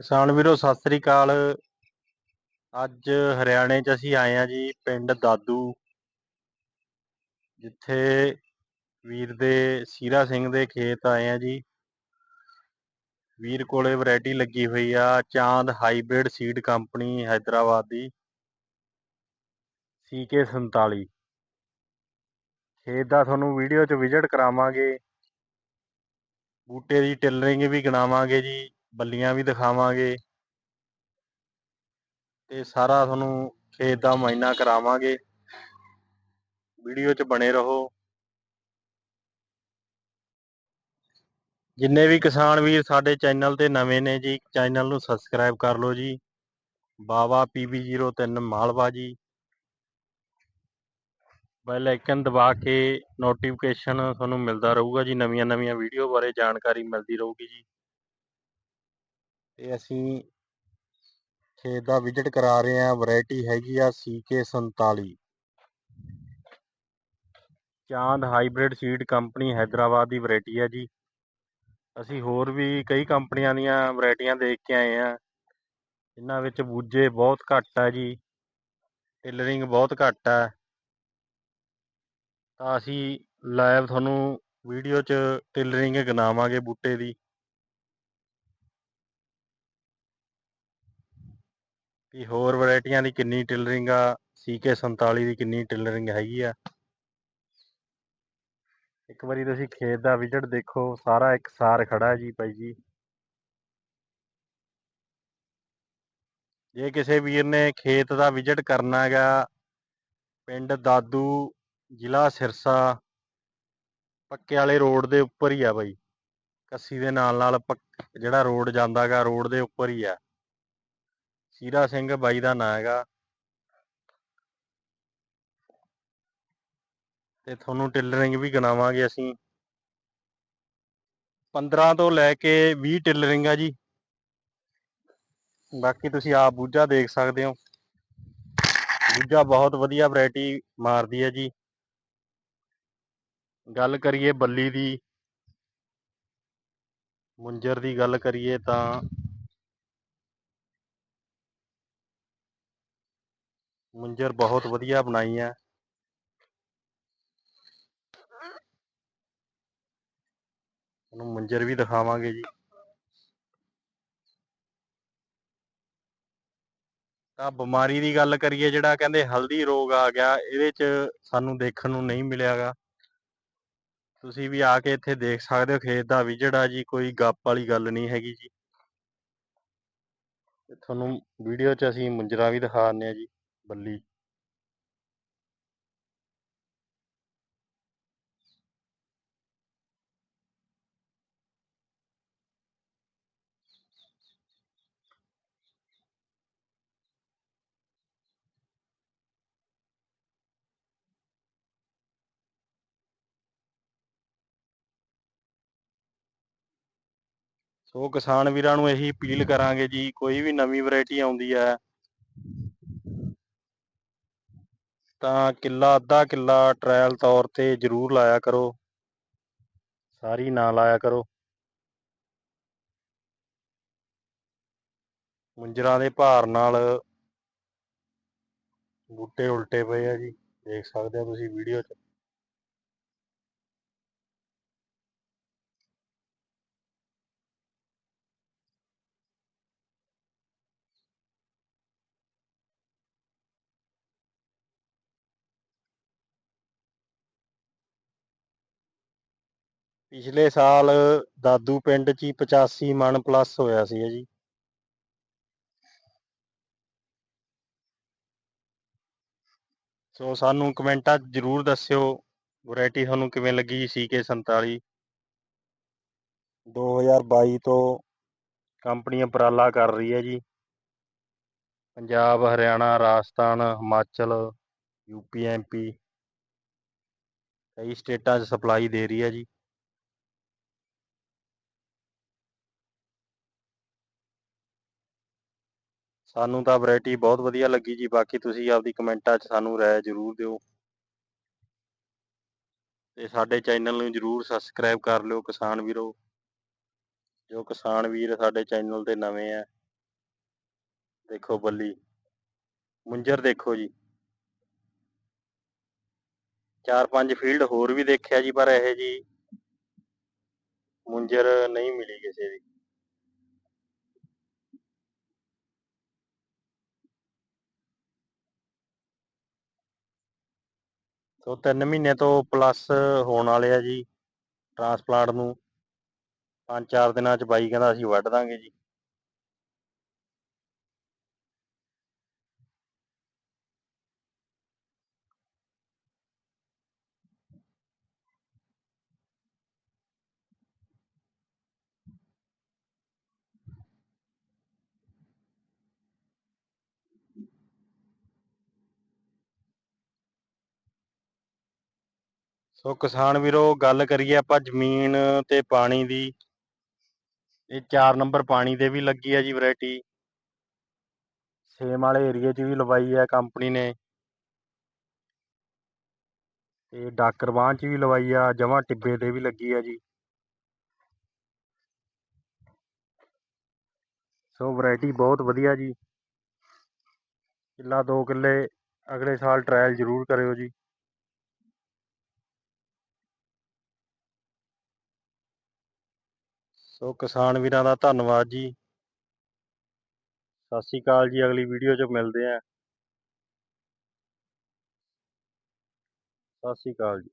ਕਿਸਾਨ ਵੀਰੋ, ਸਤਿ ਸ੍ਰੀ ਅਕਾਲ। ਅੱਜ ਹਰਿਆਣੇ 'ਚ ਅਸੀਂ ਆਏ ਆ ਜੀ, ਪਿੰਡ ਦਾਦੂ, ਜਿੱਥੇ ਵੀਰ ਦੇ, ਸੀਰਾ ਸਿੰਘ ਦੇ ਖੇਤ ਆਏ ਆ ਜੀ। ਵੀਰ ਕੋਲੇ ਵੈਰਾਈਟੀ ਲੱਗੀ ਹੋਈ ਆ, Chand hybrid seed company Hyderabad ਦੀ, ਸੀਕੇ 47 ਖੇਤ ਦਾ ਤੁਹਾਨੂੰ ਵੀਡੀਓ 'ਚ ਵਿਜ਼ਿਟ ਕਰਾਵਾਂਗੇ। ਬੂਟੇ ਦੀ ਟਿਲਰਿੰਗ ਵੀ ਗਣਾਵਾਂਗੇ ਜੀ। ਬੱਲੀਆਂ ਵੀ ਦਿਖਾਵਾਂਗੇ। ਤੇ ਸਾਰਾ ਤੁਹਾਨੂੰ ਖੇਤ ਦਾ ਮਾਇਨਾ ਕਰਾਵਾਂਗੇ। ਵੀਡੀਓ 'ਚ ਬਣੇ ਰਹੋ। ਜਿੰਨੇ ਵੀ ਕਿਸਾਨ ਵੀਰ ਸਾਡੇ ਚੈਨਲ ਤੇ ਨਵੇਂ ਨੇ ਜੀ, ਚੈਨਲ ਨੂੰ ਸਬਸਕ੍ਰਾਈਬ ਕਰ ਲਓ ਜੀ। ਬਾਵਾ PB03 ਮਾਲਵਾ ਜੀ। ਬੈਲ ਆਈਕਨ ਦਬਾ ਕੇ ਨੋਟੀਫਿਕੇਸ਼ਨ ਤੁਹਾਨੂੰ ਮਿਲਦਾ ਰਹੂਗਾ ਜੀ। ਨਵੀਆਂ ਨਵੀਆਂ ਵੀਡੀਓ ਬਾਰੇ ਜਾਣਕਾਰੀ ਮਿਲਦੀ ਰਹੂਗੀ ਜੀ। ਤੇ ਅਸੀਂ ਖੇਤ ਦਾ ਵਿਜ਼ਿਟ ਕਰਾ ਰਹੇ ਹਾਂ, ਵੈਰਾਈਟੀ ਹੈਗੀ ਆ CK47 Chand hybrid seed company Hyderabad ਦੀ ਵੈਰਾਈਟੀ ਹੈ ਜੀ। ਅਸੀਂ ਹੋਰ ਵੀ ਕਈ ਕੰਪਨੀਆਂ ਦੀਆਂ ਵੈਰਾਈਟੀਆਂ ਦੇਖ ਕੇ ਆਏ ਆ ਇਹਨਾਂ ਵਿੱਚ ਬੂਜੇ ਬਹੁਤ ਘੱਟ ਆ ਜੀ। ਟੇਲਰਿੰਗ ਬਹੁਤ ਘੱਟ ਆ। ਤਾਂ ਅਸੀਂ ਲਾਈਵ ਤੁਹਾਨੂੰ ਵੀਡੀਓ 'ਚ ਟੇਲਰਿੰਗ ਗਿਣਾਵਾਂਗੇ ਬੂਟੇ ਦੀ। ਵੀ ਹੋਰ ਵੈਰਾਈਟੀਆਂ ਦੀ ਕਿੰਨੀ ਟਿਲਰਿੰਗ ਆ CK47 ਦੀ ਕਿੰਨੀ ਟਿਲਰਿੰਗ ਹੈਗੀ ਆ। ਇੱਕ ਵਾਰੀ ਤੁਸੀਂ ਖੇਤ ਦਾ ਵਿਜ਼ਿਟ ਦੇਖੋ, ਸਾਰਾ ਇੱਕ ਸਾਰ ਖੜਾ ਜੀ ਬਾਈ ਜੀ। ਜੇ ਕਿਸੇ ਵੀਰ ਨੇ ਖੇਤ ਦਾ ਵਿਜ਼ਿਟ ਕਰਨਾ ਹੈਗਾ, ਪਿੰਡ ਦਾਦੂ, ਜ਼ਿਲ੍ਹਾ ਸਿਰਸਾ, ਪੱਕੇ ਵਾਲੇ ਰੋਡ ਦੇ ਉੱਪਰ ਹੀ ਆ ਬਾਈ ਕੱਸੀ ਦੇ ਨਾਲ ਨਾਲ ਜਿਹੜਾ ਰੋਡ ਜਾਂਦਾਗਾ ਰੋਡ ਦੇ ਉੱਪਰ ਹੀ ਆ। ਸੀਰਾ ਸਿੰਘ ਬਾਈ ਦਾ ਨਾਂ ਹੈਗਾ। ਤੇ ਤੁਹਾਨੂੰ ਟਿਲਰਿੰਗ ਵੀ ਗਨਾਵਾਂਗੇ ਅਸੀਂ। 15 ਤੋਂ ਲੈ ਕੇ 20 ਟਿਲਰਿੰਗ ਆ ਜੀ। ਬਾਕੀ ਤੁਸੀਂ ਆਪ ਬੂਝਾ ਦੇਖ ਸਕਦੇ ਹੋ। ਬੂਝਾ ਬਹੁਤ ਵਧੀਆ ਵੈਰਾਈਟੀ ਮਾਰਦੀ ਹੈ ਜੀ। ਗੱਲ ਕਰੀਏ ਬੱਲੀ ਦੀ, ਮੁੰਜਰ ਦੀ ਗੱਲ ਕਰੀਏ ਤਾਂ ਮੁੰਜਰ ਬਹੁਤ ਵਧੀਆ ਬਣਾਈ ਹੈ। ਤੁਹਾਨੂੰ ਮੁੰਜਰ ਵੀ ਦਿਖਾਵਾਂਗੇ ਜੀ। ਤਾਂ ਬਿਮਾਰੀ ਦੀ ਗੱਲ ਕਰੀਏ ਜਿਹੜਾ ਕਹਿੰਦੇ ਹਲਦੀ ਰੋਗ ਆ ਗਿਆ, ਇਹਦੇ 'ਚ ਸਾਨੂੰ ਦੇਖਣ ਨੂੰ ਨਹੀਂ ਮਿਲਿਆਗਾ ਤੁਸੀਂ ਵੀ ਆ ਕੇ ਇੱਥੇ ਦੇਖ ਸਕਦੇ ਹੋ ਖੇਤ ਦਾ ਵੀ ਜਿਹੜਾ ਜੀ, ਕੋਈ ਗੱਪ ਵਾਲੀ ਗੱਲ ਨਹੀਂ ਹੈਗੀ ਜੀ। ਤੁਹਾਨੂੰ ਵੀਡੀਓ 'ਚ ਅਸੀਂ ਮੁੰਜਰਾ ਵੀ ਦਿਖਾ ਦਿੰਦੇ ਆ ਜੀ। ਬੱਲੀ। ਸੋ ਕਿਸਾਨ ਵੀਰਾਂ ਨੂੰ ਇਹੀ ਅਪੀਲ ਕਰਾਂਗੇ ਜੀ, ਕੋਈ ਵੀ ਨਵੀਂ ਵੈਰਾਈਟੀ ਆਉਂਦੀ ਹੈ ਤਾਂ ਕਿੱਲਾ, ਅੱਧਾ ਕਿੱਲਾ ਟ੍ਰਾਇਲ ਤੌਰ ਤੇ ਜ਼ਰੂਰ ਲਾਇਆ ਕਰੋ। ਸਾਰੀ ਨਾ ਲਾਇਆ ਕਰੋ। ਮੁੰਜਰਾਂ ਦੇ ਭਾਰ ਨਾਲ ਬੂਟੇ ਉਲਟੇ ਪਏ ਆ ਜੀ। ਦੇਖ ਸਕਦੇ ਹੋ ਤੁਸੀਂ ਵੀਡੀਓ 'ਚ। ਪਿਛਲੇ ਸਾਲ ਦਾਦੂ ਪਿੰਡ 'ਚ ਹੀ 85 ਮਣ ਪਲੱਸ ਹੋਇਆ ਸੀ ਜੀ। ਸੋ ਸਾਨੂੰ ਕਮੈਂਟਾਂ 'ਚ ਜਰੂਰ ਦੱਸਿਓ, ਵੈਰਾਈਟੀ ਤੁਹਾਨੂੰ ਕਿਵੇਂ ਲੱਗੀ CK47 2022 ਤੋਂ ਕੰਪਨੀ ਉਪਰਾਲਾ ਕਰ ਰਹੀ ਹੈ ਜੀ। ਪੰਜਾਬ, ਹਰਿਆਣਾ, ਰਾਜਸਥਾਨ, ਹਿਮਾਚਲ ਯੂਪੀ ਐਮਪੀ ਕਈ ਸਟੇਟਾਂ 'ਚ ਸਪਲਾਈ ਦੇ ਰਹੀ ਹੈ ਜੀ। ਸਾਨੂੰ ਤਾਂ ਵੈਰਾਈਟੀ ਬਹੁਤ ਵਧੀਆ ਲੱਗੀ ਜੀ, ਬਾਕੀ ਤੁਸੀਂ ਆਪਦੀ ਕਮੈਂਟਾਂ 'ਚ ਸਾਨੂੰ ਰਾਏ ਜ਼ਰੂਰ ਦਿਓ। ਤੇ ਸਾਡੇ ਚੈਨਲ ਨੂੰ ਜ਼ਰੂਰ ਸਬਸਕ੍ਰਾਈਬ ਕਰ ਲਿਓ ਕਿਸਾਨ ਵੀਰੋ। ਜੋ ਕਿਸਾਨ ਵੀਰ ਸਾਡੇ ਚੈਨਲ ਤੇ ਨਵੇਂ ਆ ਦੇਖੋ ਬੱਲੀ। ਮੁੰਜਰ ਦੇਖੋ ਜੀ। ਚਾਰ ਪੰਜ ਫੀਲਡ ਹੋਰ ਵੀ ਦੇਖਿਆ ਜੀ, ਪਰ ਇਹ ਜੀ ਮੁੰਜਰ ਨਹੀਂ ਮਿਲੀ ਕਿਸੇ ਦੀ। ਸੋ 3 ਮਹੀਨੇ ਤੋਂ ਪਲੱਸ ਹੋਣ ਵਾਲੇ ਆ ਜੀ ਟਰਾਂਸਪਲਾਂਟ ਨੂੰ। ਪੰਜ ਚਾਰ ਦਿਨਾਂ ਚ ਬਾਈ ਕਹਿੰਦਾ ਅਸੀਂ ਵੱਢ ਦਾਂਗੇ ਜੀ। ਸੋ ਕਿਸਾਨ ਵੀਰੋ, ਗੱਲ ਕਰੀਏ ਆਪਾਂ ਜ਼ਮੀਨ ਤੇ ਪਾਣੀ ਦੀ। ਇਹ 4 ਨੰਬਰ ਪਾਣੀ 'ਤੇ ਵੀ ਲੱਗੀ ਆ ਜੀ ਵੈਰਾਈਟੀ ਸੇਮ ਵਾਲੇ ਏਰੀਏ 'ਚ ਵੀ ਲਵਾਈ ਆ ਕੰਪਨੀ ਨੇ। ਤੇ ਡਾਕਰ 'ਚ ਵੀ ਲਵਾਈ ਆ, ਜਮਾਂ ਟਿੱਬੇ ਤੇ ਵੀ ਲੱਗੀ ਆ ਜੀ। ਸੋ ਵੈਰਾਈਟੀ ਬਹੁਤ ਵਧੀਆ ਜੀ। ਕਿੱਲਾ 2 ਕਿੱਲੇ ਅਗਲੇ ਸਾਲ ਟਰਾਇਲ ਜ਼ਰੂਰ ਕਰਿਓ ਜੀ। ਸੋ ਕਿਸਾਨ ਵੀਰਾਂ ਦਾ ਧੰਨਵਾਦ ਜੀ। ਸਤਿ ਸ਼੍ਰੀ ਅਕਾਲ ਜੀ, ਅਗਲੀ ਵੀਡੀਓ 'ਚ ਮਿਲਦੇ ਆਂ ਸਤਿ ਸ਼੍ਰੀ ਅਕਾਲ ਜੀ।